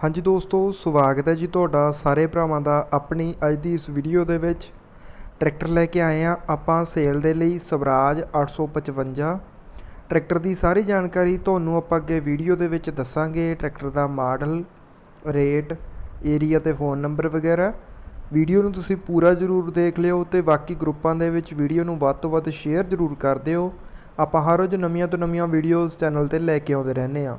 ਹਾਂਜੀ ਦੋਸਤੋ, ਸਵਾਗਤ ਹੈ ਜੀ ਤੁਹਾਡਾ ਸਾਰੇ ਭਰਾਵਾਂ ਦਾ ਆਪਣੀ ਅੱਜ ਦੀ ਇਸ ਵੀਡੀਓ ਦੇ ਵਿੱਚ। ਟਰੈਕਟਰ ਲੈ ਕੇ ਆਏ ਆ ਆਪਾਂ ਸੇਲ ਦੇ ਲਈ ਸਵਰਾਜ 855 ਟਰੈਕਟਰ ਦੀ ਸਾਰੀ ਜਾਣਕਾਰੀ ਤੁਹਾਨੂੰ ਆਪਾਂ ਅੱਗੇ ਵੀਡੀਓ ਦੇ ਵਿੱਚ ਦੱਸਾਂਗੇ। ਟਰੈਕਟਰ ਦਾ ਮਾਡਲ, ਰੇਟ ਏਰੀਆ ਤੇ ਫੋਨ ਨੰਬਰ ਵਗੈਰਾ। ਵੀਡੀਓ ਨੂੰ ਤੁਸੀਂ ਪੂਰਾ ਜ਼ਰੂਰ ਦੇਖ ਲਿਓ ਤੇ ਬਾਕੀ ਗਰੁੱਪਾਂ ਦੇ ਵਿੱਚ ਵੀਡੀਓ ਨੂੰ ਵੱਧ ਤੋਂ ਵੱਧ ਸ਼ੇਅਰ ਜ਼ਰੂਰ ਕਰ ਦਿਓ। ਆਪਾਂ ਹਰ ਰੋਜ਼ ਨਵੀਆਂ ਤੋਂ ਨਵੀਆਂ ਵੀਡੀਓਜ਼ ਚੈਨਲ ਤੇ ਲੈ ਕੇ ਆਉਂਦੇ ਰਹਿੰਦੇ ਆ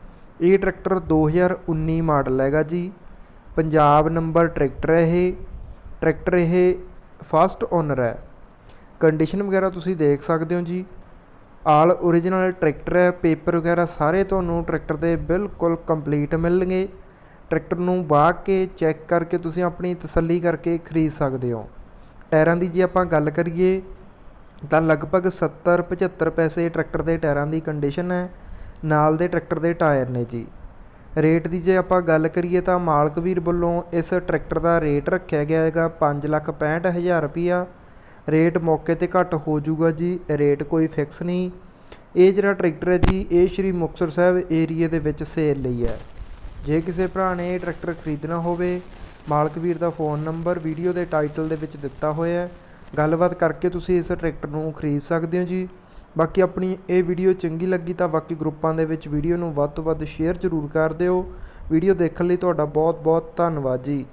ਇਹ ਟਰੈਕਟਰ 2019 ਮਾਡਲ ਹੈਗਾ ਜੀ। ਪੰਜਾਬ ਨੰਬਰ ਟਰੈਕਟਰ ਹੈ ਇਹ। ਟਰੈਕਟਰ ਇਹ ਫਸਟ ਓਨਰ ਹੈ। ਕੰਡੀਸ਼ਨ ਵਗੈਰਾ ਤੁਸੀਂ ਦੇਖ ਸਕਦੇ ਹੋ ਜੀ। ਆਲ ਓਰੀਜਨਲ ਟਰੈਕਟਰ ਹੈ। ਪੇਪਰ ਵਗੈਰਾ ਸਾਰੇ ਤੁਹਾਨੂੰ ਟਰੈਕਟਰ ਦੇ ਬਿਲਕੁਲ ਕੰਪਲੀਟ ਮਿਲਣਗੇ। ਟਰੈਕਟਰ ਨੂੰ ਵਾਹ ਕੇ ਚੈੱਕ ਕਰਕੇ ਤੁਸੀਂ ਆਪਣੀ ਤਸੱਲੀ ਕਰਕੇ ਖਰੀਦ ਸਕਦੇ ਹੋ। ਟਾਇਰਾਂ ਦੀ ਜੇ ਆਪਾਂ ਗੱਲ ਕਰੀਏ ਤਾਂ ਲਗਭਗ 70 75 ਪੈਸੇ ਟਰੈਕਟਰ ਦੇ ਟਾਇਰਾਂ ਦੀ ਕੰਡੀਸ਼ਨ ਹੈ। ਨਾਲ ਦੇ ਟਰੈਕਟਰ ਦੇ ਟਾਇਰ ਨੇ ਜੀ। ਰੇਟ ਦੀ ਜੇ ਆਪਾਂ ਗੱਲ ਕਰੀਏ ਤਾਂ ਮਾਲਕ ਵੀਰ ਵੱਲੋਂ ਇਸ ਟਰੈਕਟਰ ਦਾ ਰੇਟ ਰੱਖਿਆ ਗਿਆ ਹੈਗਾ 565000 ਰੁਪਿਆ ਰੇਟ ਮੌਕੇ ਤੇ ਘੱਟ ਹੋ ਜਾਊਗਾ ਜੀ, ਰੇਟ ਕੋਈ ਫਿਕਸ ਨਹੀਂ। ਇਹ ਜਿਹੜਾ ਟਰੈਕਟਰ ਹੈ ਜੀ, ਇਹ ਸ਼੍ਰੀ ਮੁਕਤਸਰ ਸਾਹਿਬ ਏਰੀਏ ਦੇ ਵਿੱਚ ਸੇਲ ਲਈ ਹੈ। ਜੇ ਕਿਸੇ ਭਰਾ ਨੇ ਇਹ ਟਰੈਕਟਰ ਖਰੀਦਣਾ ਹੋਵੇ, ਮਾਲਕ ਵੀਰ ਦਾ ਫੋਨ ਨੰਬਰ, ਵੀਡੀਓ ਦੇ ਟਾਈਟਲ ਦੇ ਵਿੱਚ ਦਿੱਤਾ ਹੋਇਆ ਹੈ। ਗੱਲਬਾਤ ਕਰਕੇ ਤੁਸੀਂ ਇਸ ਟਰੈਕਟਰ ਨੂੰ ਖਰੀਦ ਸਕਦੇ ਹੋ ਜੀ। ਬਾਕੀ ਆਪਣੀ ਇਹ ਵੀਡੀਓ ਚੰਗੀ ਲੱਗੀ ਤਾਂ ਬਾਕੀ ਗਰੁੱਪਾਂ ਦੇ ਵਿੱਚ ਵੀਡੀਓ ਨੂੰ ਵੱਧ ਤੋਂ ਵੱਧ ਸ਼ੇਅਰ ਜ਼ਰੂਰ ਕਰ ਦਿਓ। ਵੀਡੀਓ ਦੇਖਣ ਲਈ ਤੁਹਾਡਾ ਬਹੁਤ ਬਹੁਤ ਧੰਨਵਾਦ ਜੀ।